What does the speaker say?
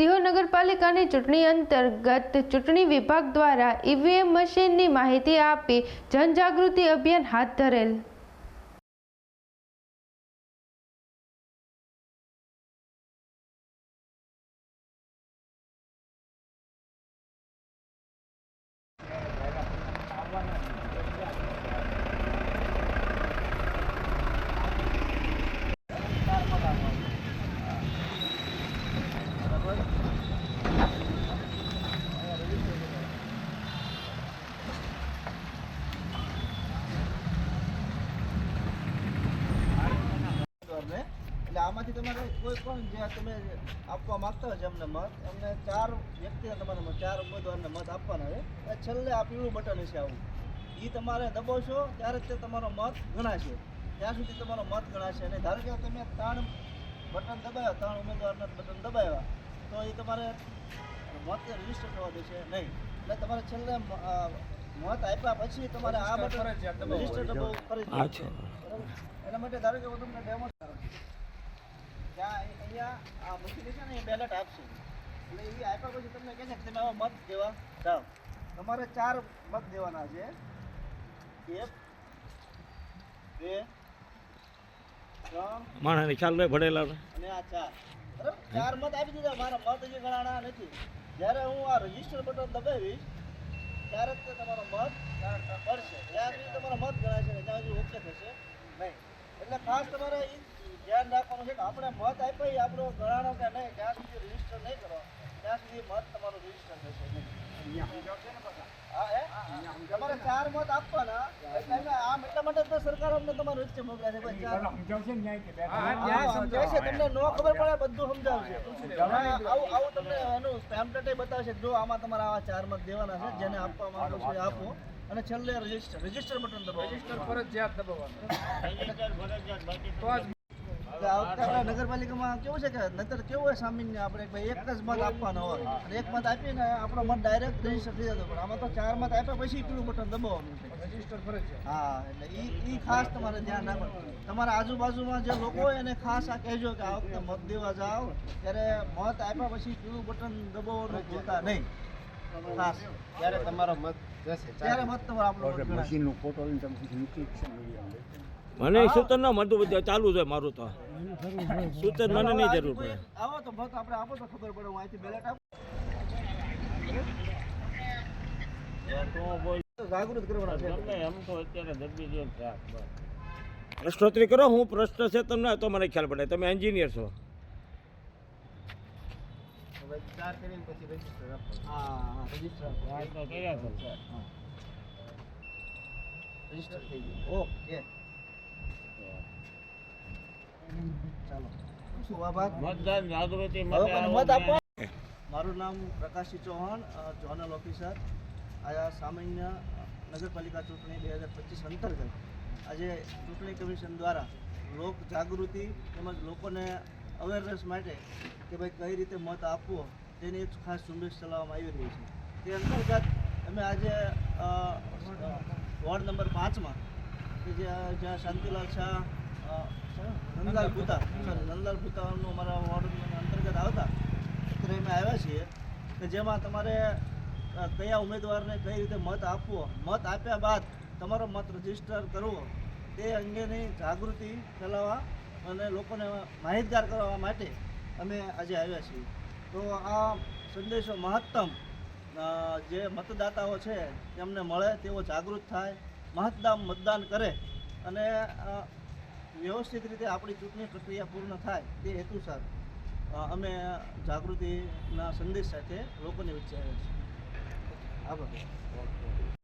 સિહોર નગરપાલિકાની ચૂંટણી અંતર્ગત ચૂંટણી વિભાગ દ્વારા ઈવીએમ મશીનની માહિતી આપી જનજાગૃતિ અભિયાન હાથ ધરેલ. ઉમેદવારને એટલે આમાંથી તમારે કોઈ પણ જે તમે આપવા માંગતા હોય છે એમને મત એમને ચાર વ્યક્તિને તમારે મત ચાર ઉમેદવારને મત આપવાના હોય એ છેલ્લે આ પીળું બટન હશે આવું. એ તમારે દબાવશો ત્યારે જ તે તમારો મત ગણાશે. ત્યાં સુધી તમારો મત ગણાશે અને ધારો કે તમે ત્રણ બટન દબાવ્યા ત્રણ ઉમેદવારના બટન દબાવ્યા તો એ તમારે મત રજિસ્ટર થવા દેશે નહીં. એટલે તમારે છેલ્લે મત આપ્યા પછી તમારે આ બટન રજિસ્ટર દબાવવું ફરજિયાત છે. એના માટે ધારો કે હું તમને ડેમો ત્યાં અહીંયા આ મશીન છે ને એ બેલેટ આપશે. એટલે એ આપ્યા પછી તમને કહે છે કે તમે આવા મત દેવા જાઓ. તમારે ચાર મત દેવાના છે. એક બે ત્રણ માણસને ખ્યાલ નહીં ભણેલા અને આ ચાર. બરાબર? ચાર મત આપી દીધા. મારા મત હજી ગણાણા નથી. જ્યારે હું આ રજિસ્ટર બટન દબાવીશ ત્યારે જ તમારો મત પડશે ત્યાં સુધી તમારો મત ગણાશે ને ત્યાં સુધી ઓકે થશે. નહીં. એટલે ખાસ તમારે ધ્યાન રાખવાનું છે કે આપણે મત આપ્યો આપણો ગણાણો કે નહીં જ્યાં સુધી રજિસ્ટર નહીં કરો ત્યાં સુધી મત તમારું રજિસ્ટર થશે નહીં. હા, હે? તમારે ચાર મત આપવાના. આમ એટલા માટે તો સરકાર અમને તમારું વચ્ચે મોકલ્યા છે. તમને નો ખબર પડે બધું સમજાવશે આવું આવું તમને એનું બતાવશે જો આમાં તમારે આવા ચાર મત દેવાના છે જેને આપવા માંગો છો આપો. અને છેલ્લે રજિસ્ટર રજિસ્ટર બટન દબાવો. રજિસ્ટર ફરજિયાત દબાવવાનું. આપણા નગરપાલિકામાં કેવું છે કે નતર કેવું હોય સામાન્ય આપણે ભાઈ એક જ મત આપવાનો હોય. અને એક મત આપીને આપણો મત ડાયરેક્ટ રજિસ્ટર થઈ જતો. પણ આમાં તો ચાર મત આપ્યા પછી પેલું બટન દબાવવાનું છે. રજિસ્ટર ફરજ હા એટલે એ એ ખાસ તમારે ધ્યાન રાખવાનું. તમારા આજુબાજુમાં જે લોકો હોય એને ખાસ આ કહેજો કે આ વખતે મત દેવા જાઓ. ત્યારે મત આપ્યા પછી પેલું બટન દબાવવાનું ભૂલતા નહીં. ખાસ. ત્યારે તમારો મત જશે. ત્યારે મત તમારો આપણો મશીનનો ફોટો લઈને તમે ને મને સૂતર ના મળતું બધું ચાલુ છે મારું તો. સૂતર મને નહીં જરૂર પડે? આવો તો મત આપણે આપો તો ખબર પડે હું અહીંથી બેલેટ આપું. જાગૃત કરવાના છે. પ્રશ્નોત્તરી કરો હું પ્રશ્ન છે તમને તો મને ખ્યાલ પડે. તમે એન્જિનિયર છો. હવે ચાર કરીને પછી રજિસ્ટર હા હા રજિસ્ટર રજિસ્ટર થઈ ગયું. ઓકે ચાલો શું આભાર મતદાન જાગૃતિ હવે મને મત આપો મારું નામ પ્રકાશજી ચૌહાણ અ, ઝોનલ ઓફિસર. આ સામાન્ય નગરપાલિકા ચૂંટણી બે હજાર પચીસ અંતર્ગત આજે ચૂંટણી કમિશન દ્વારા લોક જાગૃતિ તેમજ લોકોને અવેરનેસ માટે કે ભાઈ કઈ રીતે મત આપવો તેની એક ખાસ ઝુંબેશ ચલાવવામાં આવી રહી છે. તે અંતર્ગત અમે આજે વોર્ડ નંબર પાંચમાં કે જ્યાં જ્યાં શાંતિલાલ શાહ નંદલાલ ભૂતા સોરી નંદલાલ ભૂતાનું અમારા વોર્ડ અંતર્ગત આવતા. અત્યારે અમે આવ્યા છીએ કે જેમાં તમારે કયા ઉમેદવારને કઈ રીતે મત આપવો? મત આપ્યા બાદ તમારો મત રજિસ્ટર કરવો. તે અંગેની જાગૃતિ ફેલાવવા અને લોકોને માહિતગાર કરવા માટે અમે આજે આવ્યા છીએ. તો આ સંદેશો મહત્તમ જે મતદાતાઓ છે તેમને મળે તેઓ જાગૃત થાય મહત્તમ મતદાન કરે અને વ્યવસ્થિત રીતે આપણી ચૂંટણી પ્રક્રિયા પૂર્ણ થાય તે હેતુસર અમે જાગૃતિના સંદેશ સાથે લોકોને વચ્ચે આવ્યા છીએ. આભાર.